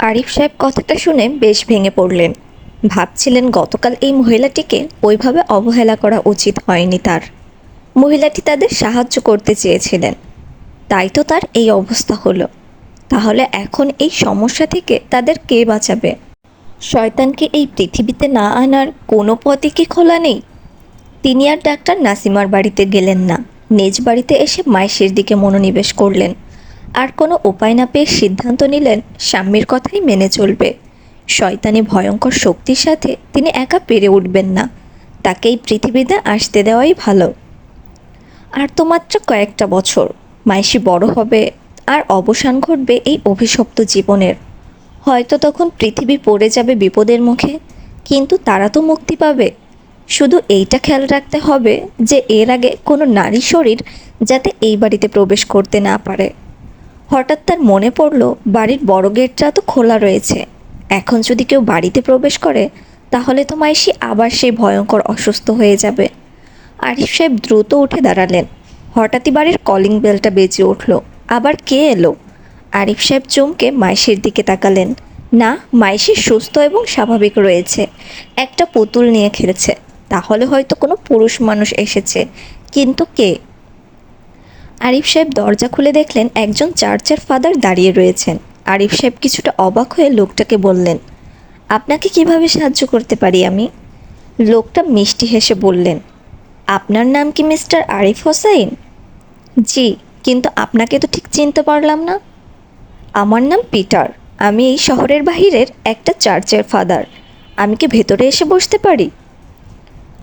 আরিফ সাহেব কথাটা শুনে বেশ ভেঙে পড়লেন। ভাবছিলেন গতকাল এই মহিলাটিকে ওইভাবে অবহেলা করা উচিত হয়নি তার। মহিলাটি তাদের সাহায্য করতে চেয়েছিলেন। তাই তো তার এই অবস্থা হলো। তাহলে এখন এই সমস্যা থেকে তাদের কে বাঁচাবে? শয়তানকে এই পৃথিবীতে না আনার কোনো পথই কি খোলা নেই? তিনি আর ডাক্তার নাসিমার বাড়িতে গেলেন না। নিজ বাড়িতে এসে মাইশের দিকে মনোনিবেশ করলেন। আর কোনো উপায় না পেয়ে সিদ্ধান্ত নিলেন স্বামীর কথাই মেনে চলবে। শয়তানি ভয়ঙ্কর শক্তির সাথে তিনি একা পেরে উঠবেন না। তাকে এই পৃথিবীতে আসতে দেওয়াই ভালো। আর তো মাত্র কয়েকটা বছর, মাইশি বড় হবে আর অবসান ঘটবে এই অভিশপ্ত জীবনের। হয়তো তখন পৃথিবী পড়ে যাবে বিপদের মুখে, কিন্তু তারা তো মুক্তি পাবে। শুধু এইটা খেয়াল রাখতে হবে যে এর আগে কোনো নারী শরীর যাতে এই বাড়িতে প্রবেশ করতে না পারে। হঠাৎ তার মনে পড়ল, বাড়ির বড় গেটটা তো খোলা রয়েছে। এখন যদি কেউ বাড়িতে প্রবেশ করে, তাহলে তো মাইশি আবার সেই ভয়ঙ্কর অসুস্থ হয়ে যাবে। আরিফ সাহেব দ্রুত উঠে দাঁড়ালেন। হঠাৎই বাড়ির কলিং বেলটা বেজে উঠল। আবার কে এলো? আরিফ সাহেব চমকে মাইশির দিকে তাকালেন। না, মাইশি সুস্থ এবং স্বাভাবিক রয়েছে। একটা পুতুল নিয়ে খেলছে। তাহলে হয়তো কোনো পুরুষ মানুষ এসেছে। কিন্তু কে? আরিফ সাহেব দরজা খুলে দেখলেন একজন চার্চের ফাদার দাঁড়িয়ে রয়েছেন। আরিফ সাহেব কিছুটা অবাক হয়ে লোকটাকে বললেন, আপনাকে কীভাবে সাহায্য করতে পারি আমি? লোকটা মিষ্টি হেসে বললেন, আপনার নাম কি মিস্টার আরিফ হোসাইন? জি, কিন্তু আপনাকে তো ঠিক চিনতে পারলাম না। আমার নাম পিটার, আমি এই শহরের বাহিরের একটা চার্চের ফাদার। আমি কি ভেতরে এসে বসতে পারি?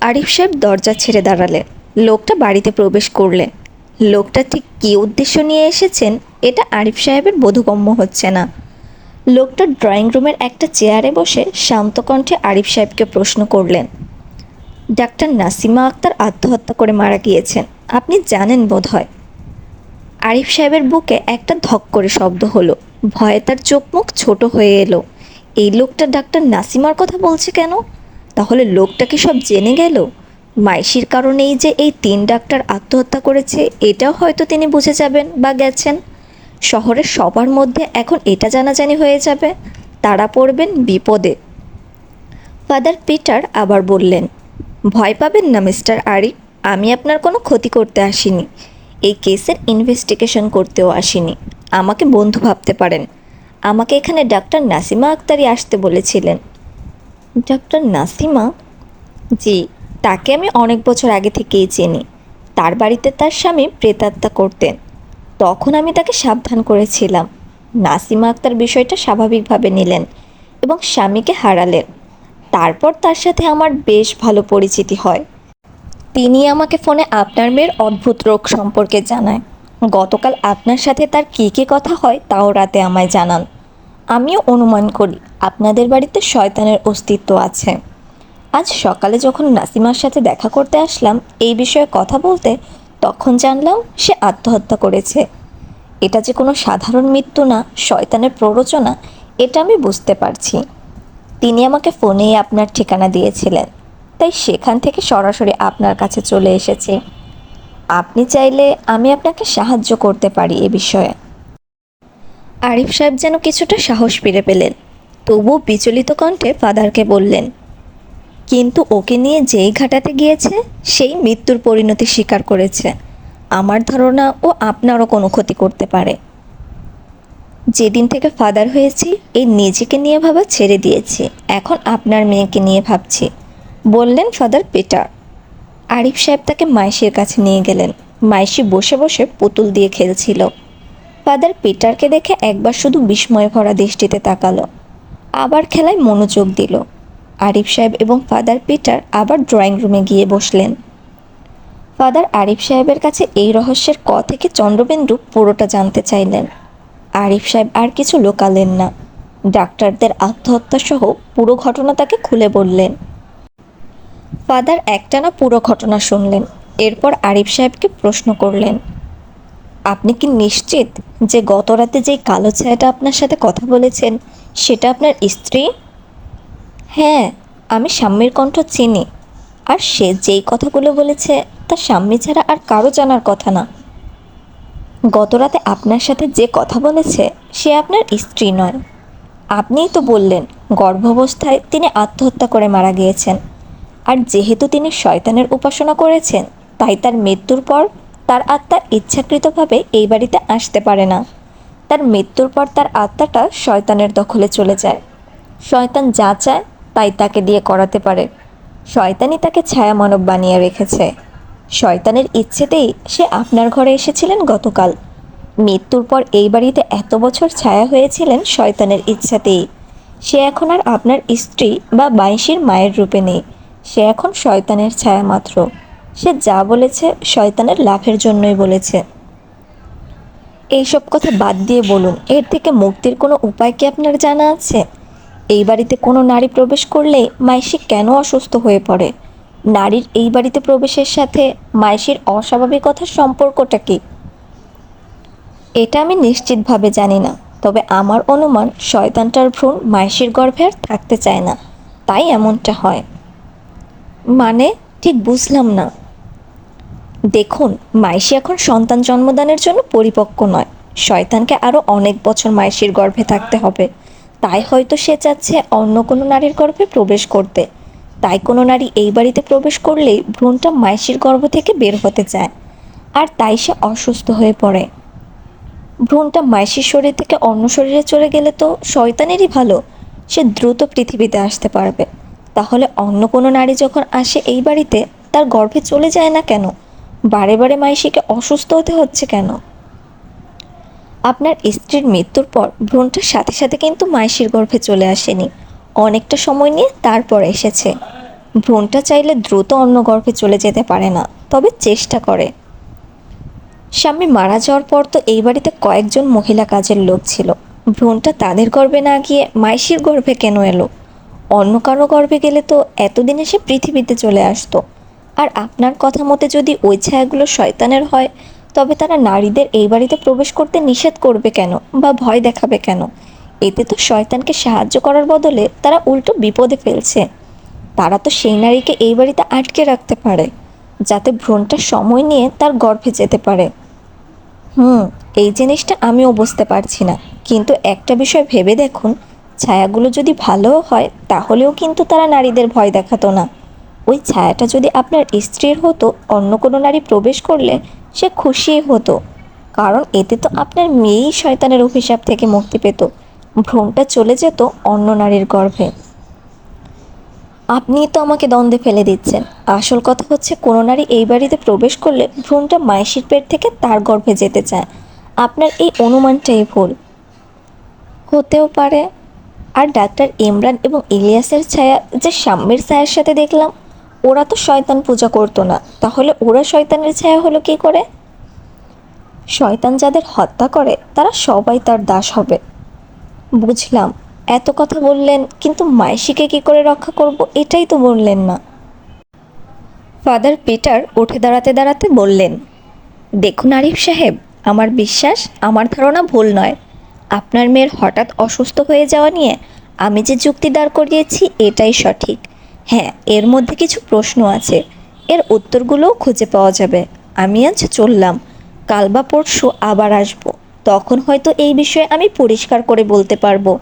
আরিফ সাহেব দরজা ছেড়ে দাঁড়ালেন। লোকটা বাড়িতে প্রবেশ করলেন। লোকটা ঠিক কী উদ্দেশ্য নিয়ে এসেছেন এটা আরিফ সাহেবের বোধগম্য হচ্ছে না। লোকটা ড্রয়িং রুমের একটা চেয়ারে বসে শান্ত কণ্ঠে আরিফ সাহেবকে প্রশ্ন করলেন, ডাক্তার নাসিমা আক্তার আত্মহত্যা করে মারা গিয়েছেন, আপনি জানেন বোধ হয় আরিফ সাহেবের বুকে একটা ধক করে শব্দ হলো, ভয়ে তার চোখ মুখ ছোট হয়ে এলো, এই লোকটা ডাক্তার নাসিমার কথা বলছে কেন? তাহলে লোকটা কি সব জেনে গেল? মাইশির কারণেই যে এই তিন ডাক্তার আত্মহত্যা করেছে, এটাও হয়তো তিনি বুঝে যাবেন বা গেছেন। শহরের সবার মধ্যে এখন এটা জানাজানি হয়ে যাবে, তারা পড়বেন বিপদে। ফাদার পিটার আবার বললেন, ভয় পাবেন না, মিস্টার আরিফ আমি আপনার কোনো ক্ষতি করতে আসিনি। এই কেসের ইনভেস্টিগেশন করতেও আসিনি। আমাকে বন্ধু ভাবতে পারেন। আমাকে এখানে ডাক্তার নাসিমা আক্তারি আসতে বলেছিলেন। ডাক্তার নাসিমা? জি তাকে আমি অনেক বছর আগে থেকেই চিনি। তার বাড়িতে তার স্বামী প্রেতাত্মা করতেন। তখন আমি তাকে সাবধান করেছিলাম। নাসিমা আক্তার বিষয়টা স্বাভাবিকভাবে নিলেন এবং স্বামীকে হারালেন। তারপর তার সাথে আমার বেশ ভালো পরিচিতি হয়। তিনি আমাকে ফোনে আপনার মেয়ের অদ্ভুত রোগ সম্পর্কে জানায়। গতকাল আপনার সাথে তার কী কী কথা হয় তাও রাতে আমায় জানান। আমিও অনুমান করি, আপনাদের বাড়িতে শয়তানের অস্তিত্ব আছে। আজ সকালে যখন নাসিমার সাথে দেখা করতে আসলাম, এই বিষয়ে কথা বলতে তখন জানলাম সে আত্মহত্যা করেছে। এটা যে কোনো সাধারণ মৃত্যু না, শয়তানের প্ররোচনা, এটা আমি বুঝতে পারছি। তিনি আমাকে ফোনেই আপনার ঠিকানা দিয়েছিলেন, তাই সেখান থেকে সরাসরি আপনার কাছে চলে এসেছি। আপনি চাইলে আমি আপনাকে সাহায্য করতে পারি এ বিষয়ে। আরিফ সাহেব যেন কিছুটা সাহস ফিরে পেলেন, তবুও বিচলিত কণ্ঠে ফাদারকে বললেন কিন্তু ওকে নিয়ে যেই ঘাটাতে গিয়েছে, সেই মৃত্যুর পরিণতি স্বীকার করেছে। আমার ধারণা ও আপনারও কোনো ক্ষতি করতে পারে। যেদিন থেকে ফাদার হয়েছি, এই নিজেকে নিয়ে ভাবা ছেড়ে দিয়েছি। এখন আপনার মেয়েকে নিয়ে ভাবছি। বললেন ফাদার পিটার। আরিফ সাহেব তাকে মাইশির কাছে নিয়ে গেলেন। মাইশি বসে বসে পুতুল দিয়ে খেলছিল। ফাদার পিটারকে দেখে একবার শুধু বিস্ময় ভরা দৃষ্টিতে তাকালো। আবার খেলায় মনোযোগ দিল। আরিফ সাহেব এবং ফাদার পিটার আবার ড্রয়িং রুমে গিয়ে বসলেন। ফাদার আরিফ সাহেবের কাছে এই রহস্যের ক থেকে চন্দ্রবিন্দু পুরোটা জানতে চাইলেন। আরিফ সাহেব আর কিছু লোকালেন না। ডাক্তারদের আত্মহত্যা সহ পুরো ঘটনা তাকে খুলে বললেন। ফাদার একটানা পুরো ঘটনা শুনলেন। এরপর আরিফ সাহেবকে প্রশ্ন করলেন, আপনি কি নিশ্চিত যে গত রাতে যেই কালো ছায়াটা আপনার সাথে কথা বলেছেন, সেটা আপনার স্ত্রী? হ্যাঁ আমি স্বামীর কণ্ঠ চিনি। আর সে যেই কথাগুলো বলেছে, তা স্বামী ছাড়া আর কারও জানার কথা না। গত রাতে আপনার সাথে যে কথা বলেছে, সে আপনার স্ত্রী নয়। আপনিই তো বললেন, গর্ভাবস্থায় তিনি আত্মহত্যা করে মারা গিয়েছেন। আর যেহেতু তিনি শয়তানের উপাসনা করেছেন, তাই তার মৃত্যুর পর তার আত্মা ইচ্ছাকৃতভাবে এই বাড়িতে আসতে পারে না। তার মৃত্যুর পর তার আত্মাটা শয়তানের দখলে চলে যায়। শয়তান যা চায় তাই তাকে দিয়ে করাতে পারে। শয়তানই তাকে ছায়া মানব বানিয়ে রেখেছে। শয়তানের ইচ্ছেতেই সে আপনার ঘরে এসেছিলেন গতকাল। মৃত্যুর পর এই বাড়িতে এত বছর ছায়া হয়েছিলেন শয়তানের ইচ্ছাতেই। সে এখন আর আপনার স্ত্রী বা বাইশির মায়ের রূপে নেই। সে এখন শয়তানের ছায়া মাত্র সে যা বলেছে শয়তানের লাভের জন্যই বলেছে। এইসব কথা বাদ দিয়ে বলুন, এর থেকে মুক্তির কোনো উপায় কি আপনার জানা আছে? এই বাড়িতে কোনো নারী প্রবেশ করলে মাইশি কেন অসুস্থ হয়ে পড়ে? নারীর এই বাড়িতে প্রবেশের সাথে মাইশির অস্বাভাবিকতার সম্পর্কটা কি? এটা আমি নিশ্চিতভাবে জানি না, তবে আমার অনুমান শয়তানটার ভ্রূণ মাইশির গর্ভে আর থাকতে চায় না, তাই এমনটা হয়। মানে ঠিক বুঝলাম না। দেখুন, মাইশি এখন সন্তান জন্মদানের জন্য পরিপক্ক নয়। শয়তানকে আরও অনেক বছর মাইশির গর্ভে থাকতে হবে। তাই হয়তো সে চাচ্ছে অন্য কোনো নারীর গর্ভে প্রবেশ করতে। তাই কোনো নারী এই বাড়িতে প্রবেশ করলেই ভ্রূণটা মাইশির গর্ভ থেকে বের হতে চায়। আর তাই সে অসুস্থ হয়ে পড়ে। ভ্রূণটা মাইশির শরীর থেকে অন্য শরীরে চলে গেলে তো শয়তানেরই ভালো। সে দ্রুত পৃথিবীতে আসতে পারবে। তাহলে অন্য কোনো নারী যখন আসে এই বাড়িতে, তার গর্ভে চলে যায় না কেন? বারে বারে মাইশিকে অসুস্থ হতে হচ্ছে কেন? আপনার স্ত্রীর মৃত্যুর পর ভ্রূণটার সাথে সাথে কিন্তু মাইশির গর্ভে চলে আসেনি। অনেকটা সময় নিয়ে তারপর এসেছে। ভ্রূণটা চাইলে দ্রুত অন্য গর্ভে চলে যেতে পারে না, তবে চেষ্টা করে। স্বামী মারা যাওয়ার পর তো এই বাড়িতে কয়েকজন মহিলা কাজের লোক ছিল। ভ্রূণটা তাদের গর্ভে না গিয়ে মাইশির গর্ভে কেন এলো? অন্য কারও গর্ভে গেলে তো এতদিনে সে পৃথিবীতে চলে আসতো। আর আপনার কথা মতে যদি ওই ছায়াগুলো শয়তানের হয় তবে তারা নারীদের এই বাড়িতে প্রবেশ করতে নিষেধ করবে কেন বা ভয় দেখাবে কেন? এতে তো শয়তানকে সাহায্য করার বদলে তারা উল্টো বিপদে ফেলছে। তারা তো সেই নারীকে এই বাড়িতে আটকে রাখতে পারে, যাতে ভ্রণটা সময় নিয়ে তার গর্ভে যেতে পারে। হুম, এই জিনিসটা আমিও বুঝতে পারছি না। কিন্তু একটা বিষয় ভেবে দেখুন, ছায়াগুলো যদি ভালোও হয়, তাহলেও কিন্তু তারা নারীদের ভয় দেখাতো না। ওই ছায়াটা যদি আপনার স্ত্রীর হতো, অন্য কোনো নারী প্রবেশ করলে সে খুশিই হতো। কারণ এতে তো আপনার মেয়েই শয়তানের অভিশাপ থেকে মুক্তি পেত। ভ্রমটা চলে যেত অন্য নারীর গর্ভে। আপনি তো আমাকে দ্বন্দ্বে ফেলে দিচ্ছেন। আসল কথা হচ্ছে, কোনো নারী এই বাড়িতে প্রবেশ করলে ভ্রমটা মাইশির পেট থেকে তার গর্ভে যেতে চায়। আপনার এই অনুমানটাই ভুল। হতেও পারে। আর ডাক্তার ইমরান এবং ইলিয়াসের ছায়া যে সাম্যের ছায়ার সাথে দেখলাম ওরা তো শয়তান পূজা করতো না। তাহলে ওরা শয়তানের ছায়া হলো কি করে? শয়তান যাদের হত্যা করে, তারা সবাই তার দাস হবে। বুঝলাম, এত কথা বললেন, কিন্তু মাইশিকে কি করে রক্ষা করব এটাই তো বললেন না। ফাদার পিটার উঠে দাঁড়াতে দাঁড়াতে বললেন, দেখুন আরিফ সাহেব, আমার বিশ্বাস, আমার ধারণা ভুল নয়। আপনার মেয়ের হঠাৎ অসুস্থ হয়ে যাওয়া নিয়ে আমি যে যুক্তি দাঁড় করিয়েছি, এটাই সঠিক। হ্যাঁ এর মধ্যে কিছু প্রশ্ন আছে। এর উত্তরগুলোও খুঁজে পাওয়া যাবে। আমি আজ চললাম। কাল বা পরশু আবার আসব। তখন হয়তো এই বিষয়ে আমি পরিষ্কার করে বলতে পারব।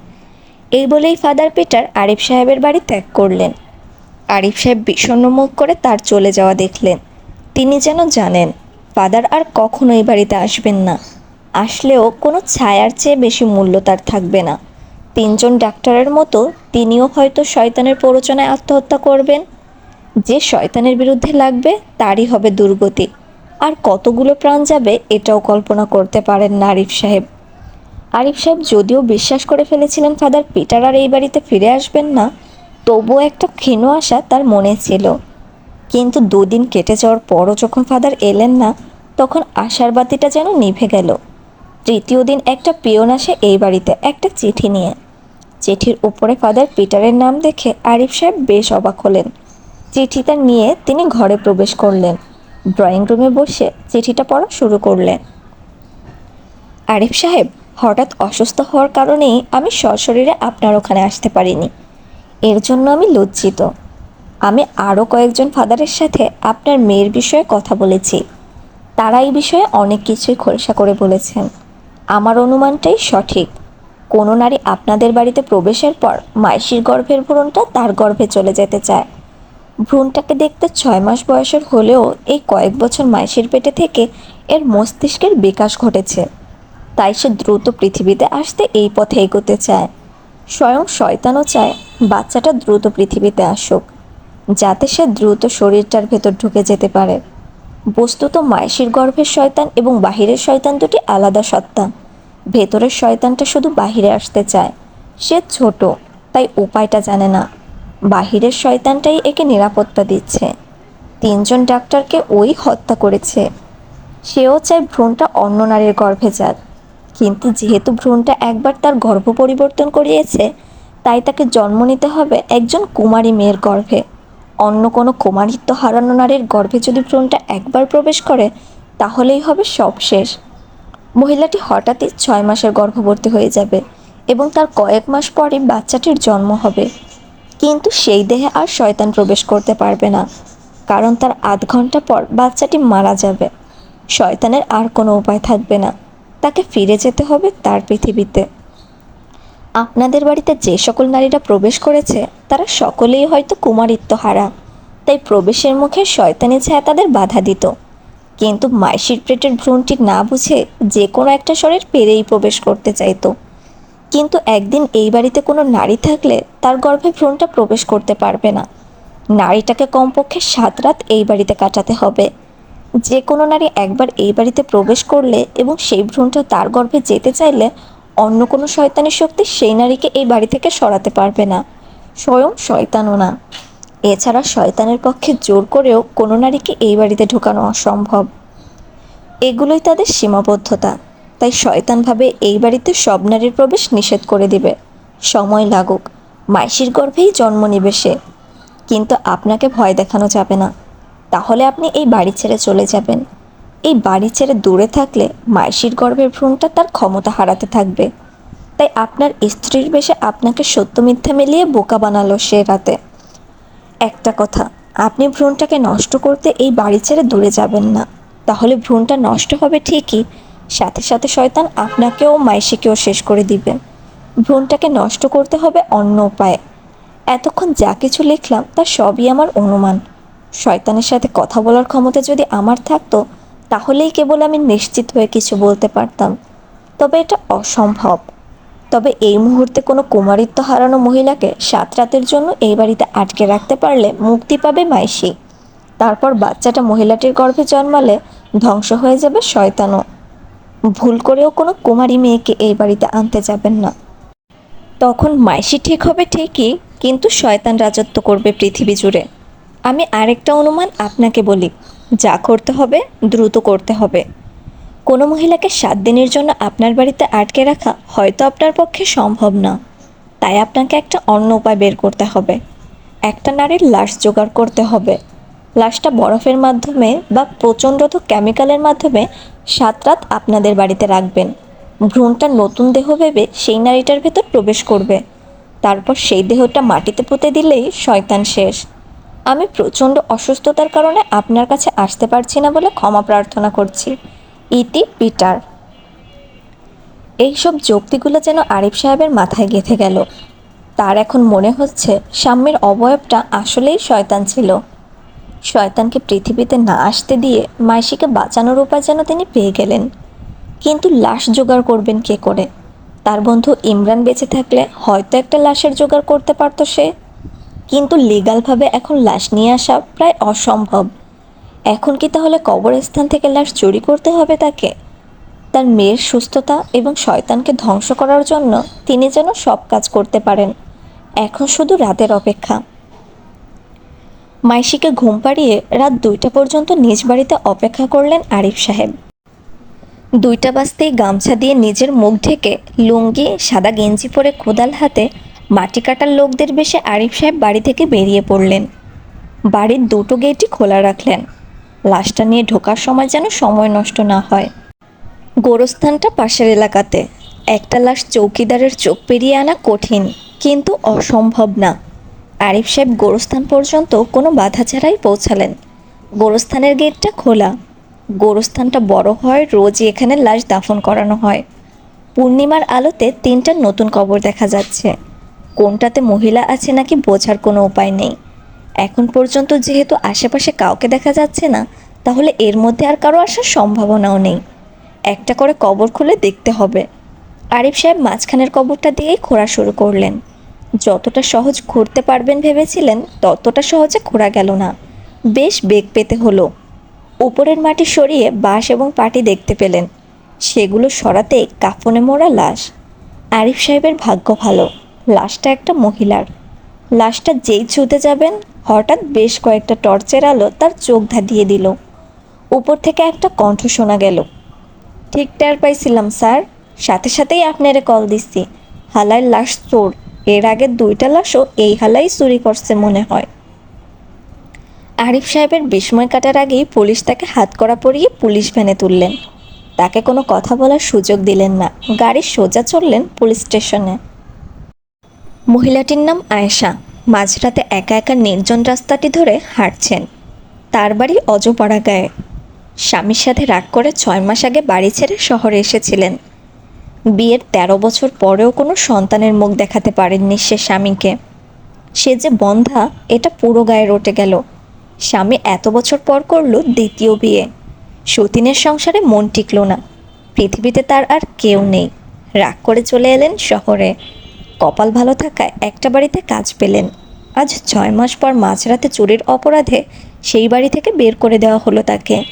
এই বলেই ফাদার পিটার আরিফ সাহেবের বাড়ি ত্যাগ করলেন। আরিফ সাহেব বিষণ্ণ মুখ করে তার চলে যাওয়া দেখলেন। তিনি যেন জানেন, ফাদার আর কখনো এই বাড়িতে আসবেন না। আসলেও কোনো ছায়ার চেয়ে বেশি মূল্য তার থাকবে না। তিনজন ডাক্তারের মতো তিনিও হয়তো শয়তানের প্ররোচনায় আত্মহত্যা করবেন। যে শয়তানের বিরুদ্ধে লাগবে, তারই হবে দুর্গতি। আর কতগুলো প্রাণ যাবে, এটাও কল্পনা করতে পারেন না আরিফ সাহেব। আরিফ সাহেব যদিও বিশ্বাস করে ফেলেছিলেন ফাদার পিটার আর এই বাড়িতে ফিরে আসবেন না, তবুও একটা ক্ষীণ আশা তার মনে ছিল। কিন্তু দুদিন কেটে যাওয়ার পরও যখন ফাদার এলেন না, তখন আশার বাতিটা যেন নিভে গেল। তৃতীয় দিন একটা পিয়ন আসে এই বাড়িতে, একটা চিঠি নিয়ে। চিঠির উপরে ফাদার পিটারের নাম দেখে আরিফ সাহেব বেশ অবাক হলেন। চিঠিটা নিয়ে তিনি ঘরে প্রবেশ করলেন। ড্রয়িং রুমে বসে চিঠিটা পড়া শুরু করলেন। আরিফ সাহেব, হঠাৎ অসুস্থ হওয়ার কারণেই আমি সশরীরে আপনার ওখানে আসতে পারিনি। এর জন্য আমি লজ্জিত। আমি আরও কয়েকজন ফাদারের সাথে আপনার মেয়ের বিষয়ে কথা বলেছি। তারা এই বিষয়ে অনেক কিছুই খোলসা করে বলেছেন। আমার অনুমানটাই সঠিক। কোনো নারী আপনাদের বাড়িতে প্রবেশের পর মাইশির গর্ভের ভ্রূণটা তার গর্ভে চলে যেতে চায়। ভ্রূণটাকে দেখতে ছয় মাস বয়সের হলেও এই কয়েক বছর মাইশির পেটে থেকে এর মস্তিষ্কের বিকাশ ঘটেছে। তাই সে দ্রুত পৃথিবীতে আসতে এই পথে এগোতে চায়। স্বয়ং শয়তানও চায় বাচ্চাটা দ্রুত পৃথিবীতে আসুক, যাতে সে দ্রুত শরীরটার ভেতর ঢুকে যেতে পারে। বস্তুত মায়েশির গর্ভের শয়তান এবং বাহিরের শয়তান দুটি আলাদা সত্তা। ভেতরের শয়তানটা শুধু বাহিরে আসতে চায়। সে ছোট, তাই উপায়টা জানে না। বাহিরের শয়তানটাই একে নিরাপত্তা দিচ্ছে। তিনজন ডাক্তারকে ওই হত্যা করেছে। সেও চায় ভ্রূণটা অন্য নারীর গর্ভে যাক। কিন্তু যেহেতু ভ্রূণটা একবার তার গর্ভ পরিবর্তন করিয়েছে, তাই তাকে জন্ম নিতে হবে একজন কুমারী মেয়ের গর্ভে। অন্য কোনো কুমারিত্ব হারানো নারীর গর্ভে যদি ভ্রূণটা একবার প্রবেশ করে, তাহলেই হবে সব শেষ। মহিলাটি হঠাৎই ছয় মাসের গর্ভবতী হয়ে যাবে এবং তার কয়েক মাস পরে বাচ্চাটির জন্ম হবে। কিন্তু সেই দেহে আর শয়তান প্রবেশ করতে পারবে না, কারণ তার আধ ঘণ্টা পর বাচ্চাটি মারা যাবে। শয়তানের আর কোনো উপায় থাকবে না। তাকে ফিরে যেতে হবে তার পৃথিবীতে। আপনাদের বাড়িতে যে সকল নারীরা প্রবেশ করেছে, তারা সকলেই হয়তো কুমারিত্ব হারা তাই প্রবেশের মুখে শয়তানি ছায়া তাদের বাধা দিত। কিন্তু মাইশির পেটের ভ্রূণটি না বুঝে যে কোনো একটা স্বরের পেরেই প্রবেশ করতে চাইতো। কিন্তু একদিন এই বাড়িতে কোনো নারী থাকলে তার গর্ভে ভ্রূণটা প্রবেশ করতে পারবে না। নারীটাকে কমপক্ষে সাত রাত এই বাড়িতে কাটাতে হবে। যে কোনো নারী একবার এই বাড়িতে প্রবেশ করলে এবং সেই ভ্রূণটা তার গর্ভে যেতে চাইলে অন্য কোনো শয়তানের শক্তি সেই নারীকে এই বাড়ি থেকে সরাতে পারবে না। স্বয়ং শয়তানও না। এছাড়া শয়তানের পক্ষে জোর করেও কোনো নারীকে এই বাড়িতে ঢোকানো অসম্ভব। এগুলোই তাদের সীমাবদ্ধতা। তাই শয়তানভাবে এই বাড়িতে সব নারীর প্রবেশ নিষেধ করে দিবে। সময় লাগুক, মাইশির গর্ভেই জন্ম নিবে সে। কিন্তু আপনাকে ভয় দেখানো যাবে না। তাহলে আপনি এই বাড়ি ছেড়ে চলে যাবেন। এই বাড়ি ছেড়ে দূরে থাকলে মাইশির গর্ভের ভ্রূণটা তার ক্ষমতা হারাতে থাকবে। তাই আপনার স্ত্রীর বেশে আপনাকে সত্য মিথ্যা মিলিয়ে বোকা বানালো সে রাতে। একটা কথা, আপনি ভ্রূণটাকে নষ্ট করতে এই বাড়ি ছেড়ে দূরে যাবেন না। তাহলে ভ্রূণটা নষ্ট হবে ঠিকই, সাথে সাথে শয়তান আপনাকেও মাইশিকেও শেষ করে দিবে। ভ্রূণটাকে নষ্ট করতে হবে অন্য উপায়ে। এতক্ষণ যা কিছু লিখলাম তা সবই আমার অনুমান। শয়তানের সাথে কথা বলার ক্ষমতা যদি আমার থাকতো তাহলেই কেবল আমি নিশ্চিত হয়ে কিছু বলতে পারতাম। তবে এটা অসম্ভব। তবে এই মুহূর্তে কোনো কুমারিত্ব হারানো মহিলাকে সাত রাতের জন্য এই বাড়িতে আটকে রাখতে পারলে মুক্তি পাবে মাইশি। তারপর বাচ্চাটা মহিলাটির গর্ভে জন্মালে ধ্বংস হয়ে যাবে শয়তানও। ভুল করেও কোনো কুমারী মেয়েকে এই বাড়িতে আনতে যাবেন না। তখন মাইশি ঠিক হবে ঠিকই, কিন্তু শয়তান রাজত্ব করবে পৃথিবী জুড়ে। আমি আরেকটা অনুমান আপনাকে বলি। যা করতে হবে, দ্রুত করতে হবে। কোনো মহিলাকে সাত দিনের জন্য আপনার বাড়িতে আটকে রাখা হয়তো আপনার পক্ষে সম্ভব না। তাই আপনাকে একটা অন্য উপায় বের করতে হবে। একটা নারীর লাশ জোগাড় করতে হবে। লাশটা বরফের মাধ্যমে বা প্রচণ্ডত কেমিক্যালের মাধ্যমে সাত রাত আপনাদের বাড়িতে রাখবেন। ভ্রূণটা নতুন দেহ ভেবে সেই নারীটার ভেতর প্রবেশ করবে। তারপর সেই দেহটা মাটিতে পুঁতে দিলেই শয়তান শেষ। আমি প্রচণ্ড অসুস্থতার কারণে আপনার কাছে আসতে পারছি না বলে ক্ষমা প্রার্থনা করছি। ইতি পিটার। এইসব যুক্তিগুলো যেন আরিফ সাহেবের মাথায় গেঁথে গেল। তার এখন মনে হচ্ছে সাম্যের অবয়বটা আসলেই শয়তান ছিল। শয়তানকে পৃথিবীতে না আসতে দিয়ে মাইশিকে বাঁচানোর উপায় যেন তিনি পেয়ে গেলেন। কিন্তু লাশ জোগাড় করবেন কে করে? তার বন্ধু ইমরান বেঁচে থাকলে হয়তো একটা লাশের জোগাড় করতে পারতো সে। কিন্তু লিগালভাবে এখন লাশ নিয়ে আসা প্রায় অসম্ভব। এখন কি তাহলে কবরস্থান থেকে লাশ চুরি করতে হবে তাকে? তার মেয়ের সুস্থতা এবং শয়তানকে ধ্বংস করার জন্য তিনি যেন সব কাজ করতে পারেন। এখন শুধু রাতের অপেক্ষা। মাইশিকে ঘুম পাড়িয়ে রাত দুইটা পর্যন্ত নিজ বাড়িতে অপেক্ষা করলেন আরিফ সাহেব। দুইটা বাজতেই গামছা দিয়ে নিজের মুখ ঢেকে লুঙ্গি, সাদা গেঞ্জি পরে কোদাল হাতে মাটি কাটার লোকদের বেশে আরিফ সাহেব বাড়ি থেকে বেরিয়ে পড়লেন। বাড়ির দুটো গেটই খোলা রাখলেন। লাশটা নিয়ে ঢোকার সময় যেন সময় নষ্ট না হয়। গোরস্থানটা পাশের এলাকাতে। একটা লাশ চৌকিদারের চোখ পেরিয়ে আনা কঠিন, কিন্তু অসম্ভব না। আরিফ সাহেব গোরস্থান পর্যন্ত কোনো বাধা ছাড়াই পৌঁছালেন। গোরস্থানের গেটটা খোলা। গোরস্থানটা বড় হয়, রোজই এখানে লাশ দাফন করানো হয়। পূর্ণিমার আলোতে তিনটা নতুন কবর দেখা যাচ্ছে। কোনটাতে মহিলা আছে নাকি বোঝার কোনো উপায় নেই। এখন পর্যন্ত যেহেতু আশেপাশে কাউকে দেখা যাচ্ছে না, তাহলে এর মধ্যে আর কারও আসার সম্ভাবনাও নেই। একটা করে কবর খুলে দেখতে হবে। আরিফ সাহেব মাঝখানের কবরটা দিয়েই খোঁড়া শুরু করলেন। যতটা সহজ ঘুরতে পারবেন ভেবেছিলেন, ততটা সহজে খোঁড়া গেল না। বেশ বেগ পেতে হলো। উপরের মাটি সরিয়ে বাঁশ এবং পাটি দেখতে পেলেন। সেগুলো সরাতে কাফনে মোড়া লাশ। আরিফ সাহেবের ভাগ্য ভালো। লাশটা একটা মহিলার। লাশটা যেই ছুঁতে যাবেন, হঠাৎ বেশ কয়েকটা টর্চের আলো তার চোখ ধাঁধিয়ে দিল। উপর থেকে একটা কণ্ঠ শোনা গেল। ঠিক টের পাইছিলাম, স্যার। সাথে সাথেই আপনারে কল দিচ্ছি হালায় লাশ চোর। এর আগে দুইটা লাশও এই হালাই চুরি করছে মনে হয়। আরিফ সাহেবের বিস্ময় কাটার আগেই পুলিশ তাকে হাত করা পরিয়ে পুলিশ ভ্যানে তুললেন। তাকে কোনো কথা বলার সুযোগ দিলেন না। গাড়ি সোজা চললেন পুলিশ স্টেশনে। মহিলাটির নাম আয়েশা। মাঝরাতে একা একা নির্জন রাস্তাটি ধরে হাঁটছেন। তার বাড়ি অজপাড়া গায়ে। স্বামীর সাথে রাগ করে ছয় মাস আগে বাড়ি ছেড়ে শহরে এসেছিলেন। বিয়ের তেরো বছর পরেও কোনো সন্তানের মুখ দেখাতে পারেননি সে স্বামীকে। সে যে বন্ধা, এটা পুরো গায়ে রটে গেল। স্বামী এত বছর পর করল দ্বিতীয় বিয়ে। সতীনের সংসারে মন টিকল না। পৃথিবীতে তার আর কেউ নেই। রাগ করে চলে এলেন শহরে। কপাল ভালো থাকায় একটা বাড়িতে কাজ পেলেন। আজ ছয় মাস পর মাঝরাতে চুরির অপরাধে সেই বাড়ি থেকে বের করে দেওয়া হলো তাকে।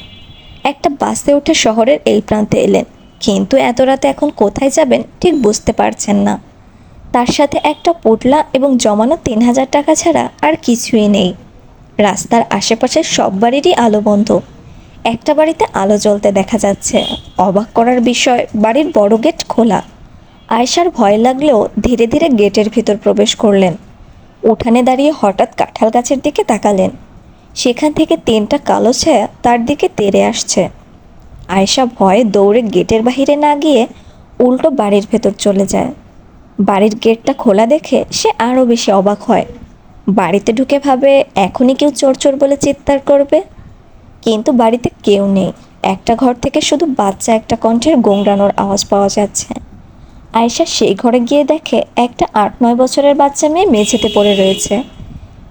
একটা বাসে উঠে শহরের এই প্রান্তে এলেন। কিন্তু এত রাতে এখন কোথায় যাবেন ঠিক বুঝতে পারছেন না। তার সাথে একটা পোটলা এবং জমানো তিন হাজার টাকা ছাড়া আর কিছুই নেই। রাস্তার আশেপাশের সব বাড়িরই আলো বন্ধ। একটা বাড়িতে আলো জ্বলতে দেখা যাচ্ছে। অবাক করার বিষয়, বাড়ির বড় গেট খোলা। আয়সার ভয় লাগলেও ধীরে ধীরে গেটের ভিতর প্রবেশ করলেন। উঠানে দাঁড়িয়ে হঠাৎ কাঁঠাল গাছের দিকে তাকালেন। সেখান থেকে তিনটা কালো ছায়া তার দিকে তেড়ে আসছে। আয়সা ভয়ে দৌড়ে গেটের বাহিরে না গিয়ে উল্টো বাড়ির ভেতর চলে যায়। বাড়ির গেটটা খোলা দেখে সে আরও বেশি অবাক হয়। বাড়িতে ঢুকে ভাবে, এখনই কেউ চোর চোর বলে চিৎকার করবে? কিন্তু বাড়িতে কেউ নেই। একটা ঘর থেকে শুধু বাচ্চা একটা কণ্ঠের গোংরানোর আওয়াজ পাওয়া যাচ্ছে। আয়েশা সেই ঘরে গিয়ে দেখে একটা আট নয় বছরের বাচ্চা মেয়ে মেঝেতে পড়ে রয়েছে।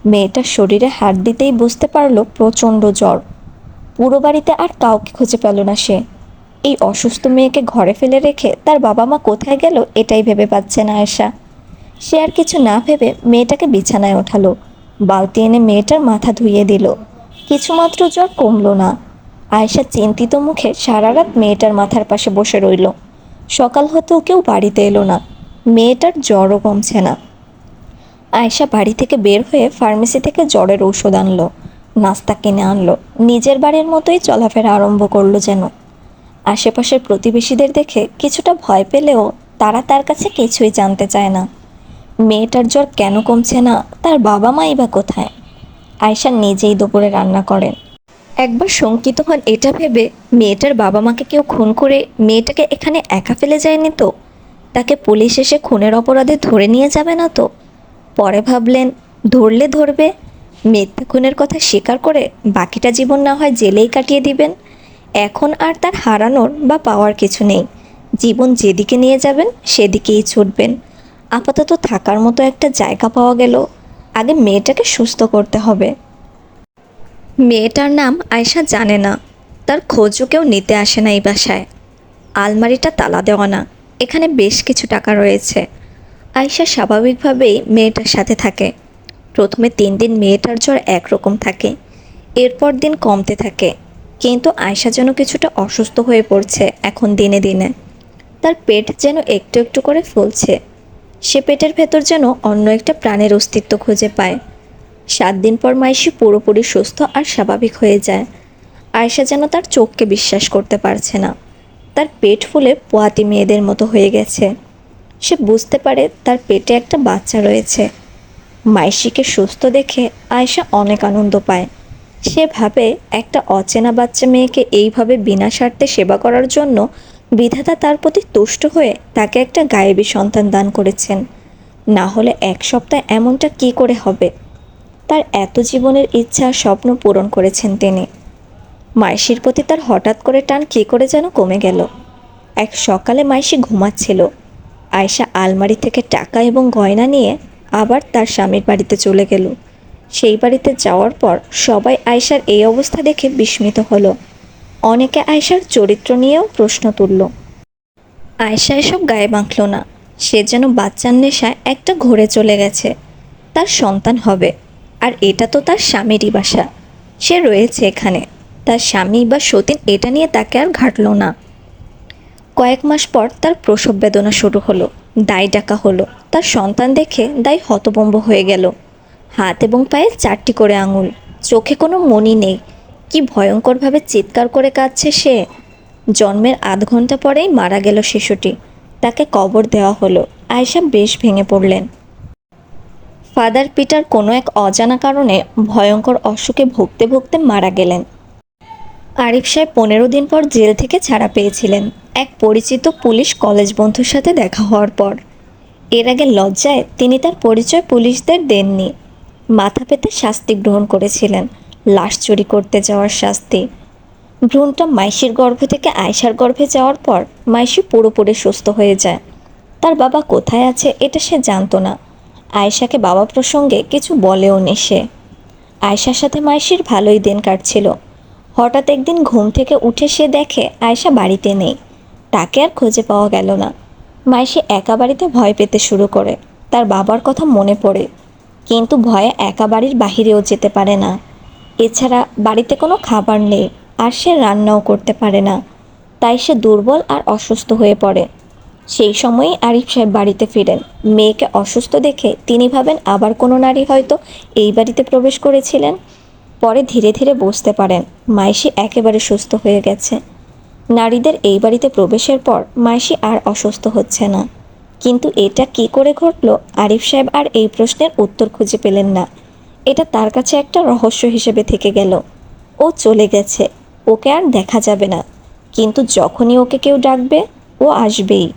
মেয়েটার শরীরে হাত দিতেই বুঝতে পারল প্রচণ্ড জ্বর। পুরো বাড়িতে আর কাউকে খুঁজে পেল না সে। এই অসুস্থ মেয়েকে ঘরে ফেলে রেখে তার বাবা মা কোথায় গেল এটাই ভেবে পাচ্ছে না আয়েশা। সে আর কিছু না ভেবে মেয়েটাকে বিছানায় ওঠালো। বালতি এনে মেয়েটার মাথা ধুইয়ে দিল। কিছুমাত্র জ্বর কমলো না। আয়েশা চিন্তিত মুখে সারা রাত মেয়েটার মাথার পাশে বসে রইল। সকাল হতেও কেউ বাড়িতে এলো না। মেয়েটার জ্বরও কমছে না। আয়েশা বাড়ি থেকে বের হয়ে ফার্মেসি থেকে জ্বরের ঔষধ আনলো, নাস্তা কিনে আনলো, নিজের বাড়ির মতোই চলাফেরা আরম্ভ করল যেন। আশেপাশের প্রতিবেশীদের দেখে কিছুটা ভয় পেলেও তারা তার কাছে কিছুই জানতে চায় না। মেয়েটার জ্বর কেন কমছে না, তার বাবা মাই বা কোথায়? আয়শা নিজেই দুপুরে রান্না করেন। একবার শঙ্কিত হন, এটা ভেবে মেয়েটার বাবা মাকে কেউ খুন করে মেয়েটাকে এখানে একা ফেলে যায়নি তো? তাকে পুলিশ এসে খুনের অপরাধে ধরে নিয়ে যাবে না তো? পরে ভাবলেন, ধরলে ধরবে। মিথ্যা খুনের কথা স্বীকার করে বাকিটা জীবন না হয় জেলেই কাটিয়ে দিবেন। এখন আর তার হারানোর বা পাওয়ার কিছু নেই। জীবন যেদিকে নিয়ে যাবেন, সেদিকেই ছুটবেন। আপাতত থাকার মতো একটা জায়গা পাওয়া গেল। আগে মেয়েটাকে সুস্থ করতে হবে। মেয়েটার নাম আয়শা জানে না। তার খোঁজও কেউ নিতে আসে না এই বাসায়। আলমারিটা তালা দেওয়া না। এখানে বেশ কিছু টাকা রয়েছে। আয়শা স্বাভাবিকভাবেই মেয়েটার সাথে থাকে। প্রথমে তিন দিন মেয়েটার জ্বর একরকম থাকে। এরপর দিন কমতে থাকে। কিন্তু আয়শা যেন কিছুটা অসুস্থ হয়ে পড়ছে এখন দিনে দিনে। তার পেট যেন একটু একটু করে ফুলছে। সে পেটের ভেতর যেন অন্য একটা প্রাণের অস্তিত্ব খুঁজে পায়। সাত দিন পর মাইশি পুরোপুরি সুস্থ আর স্বাভাবিক হয়ে যায়। আয়শা যেন তার চোখকে বিশ্বাস করতে পারছে না। তার পেট ফুলে পোয়াতি মেয়েদের মতো হয়ে গেছে। সে বুঝতে পারে তার পেটে একটা বাচ্চা রয়েছে। মাইশিকে সুস্থ দেখে আয়শা অনেক আনন্দ পায়। সে ভাবে একটা অচেনা বাচ্চা মেয়েকে এইভাবে বিনা স্বার্থে সেবা করার জন্য বিধাতা তার প্রতি তুষ্ট হয়ে তাকে একটা গায়েবী সন্তান দান করেছেন। না হলে এক সপ্তাহ এমনটা কি করে হবে? তার এত জীবনের ইচ্ছা স্বপ্ন পূরণ করেছেন তিনি। মাইশির প্রতি তার হঠাৎ করে টান কী করে যেন কমে গেল। এক সকালে মাইশি ঘুমাচ্ছিল। আয়শা আলমারি থেকে টাকা এবং গয়না নিয়ে আবার তার স্বামীর বাড়িতে চলে গেল। সেই বাড়িতে যাওয়ার পর সবাই আয়শার এই অবস্থা দেখে বিস্মিত হলো। অনেকে আয়শার চরিত্র নিয়েও প্রশ্ন তুলল। আয়শা এসব গায়ে বাঁকল না। সে যেন বাচ্চার নেশায় একটা ঘোরে চলে গেছে। তার সন্তান হবে। আর এটা তো তার স্বামীরই বাসা। সে রয়েছে এখানে। তার স্বামী বা সতীন এটা নিয়ে তাকে আর ঘাটল না। কয়েক মাস পর তার প্রসব বেদনা শুরু হলো, দায় ডাকা হলো। তার সন্তান দেখে দায় হতবম্ব হয়ে গেল। হাত এবং পায়ে চারটি করে আঙুল, চোখে কোনো মনি নেই। কি ভয়ঙ্করভাবে চিৎকার করে কাঁদছে সে। জন্মের আধ ঘণ্টা পরেই মারা গেল শিশুটি। তাকে কবর দেওয়া হলো। আয়সা বেশ ভেঙে পড়লেন। ফাদার পিটার কোনো এক অজানা কারণে ভয়ঙ্কর অসুখে ভুগতে ভুগতে মারা গেলেন। আরিফ সাহেব পনেরো দিন পর জেল থেকে ছাড়া পেয়েছিলেন। এক পরিচিত পুলিশ কলেজ বন্ধুর সাথে দেখা হওয়ার পর। এর আগে লজ্জায় তিনি তার পরিচয় পুলিশদের দেননি। মাথা পেতে শাস্তি গ্রহণ করেছিলেন, লাশ চুরি করতে যাওয়ার শাস্তি। ভ্রূণটা মাইশির গর্ভ থেকে আয়সার গর্ভে যাওয়ার পর মাইশি পুরোপুরি সুস্থ হয়ে যায়। তার বাবা কোথায় আছে এটা সে জানতো না। আয়শাকে বাবা প্রসঙ্গে কিছু বলেও নি সে। আয়শার সাথে মাইশির ভালোই দিন কাটছিল। হঠাৎ একদিন ঘুম থেকে উঠে সে দেখে আয়শা বাড়িতে নেই। তাকে আর খুঁজে পাওয়া গেল না। মাইশি একা বাড়িতে ভয় পেতে শুরু করে। তার বাবার কথা মনে পড়ে। কিন্তু ভয়ে একা বাড়ির বাহিরেও যেতে পারে না। এছাড়া বাড়িতে কোনো খাবার নেই আর সে রান্নাও করতে পারে না। তাই সে দুর্বল আর অসুস্থ হয়ে পড়ে। সেই সময়ই আরিফ সাহেব বাড়িতে ফিরেন। মেয়েকে অসুস্থ দেখে তিনি ভাবেন, আবার কোনো নারী হয়তো এই বাড়িতে প্রবেশ করেছিলেন। পরে ধীরে ধীরে বুঝতে পারেন, মাইশি একেবারে সুস্থ হয়ে গেছে। নারীদের এই বাড়িতে প্রবেশের পর মাইশি আর অসুস্থ হচ্ছে না। কিন্তু এটা কি করে ঘটলো, আরিফ সাহেব আর এই প্রশ্নের উত্তর খুঁজে পেলেন না। এটা তার কাছে একটা রহস্য হিসেবে থেকে গেল। ও চলে গেছে, ওকে আর দেখা যাবে না। কিন্তু যখনই ওকে কেউ ডাকবে, ও আসবেই।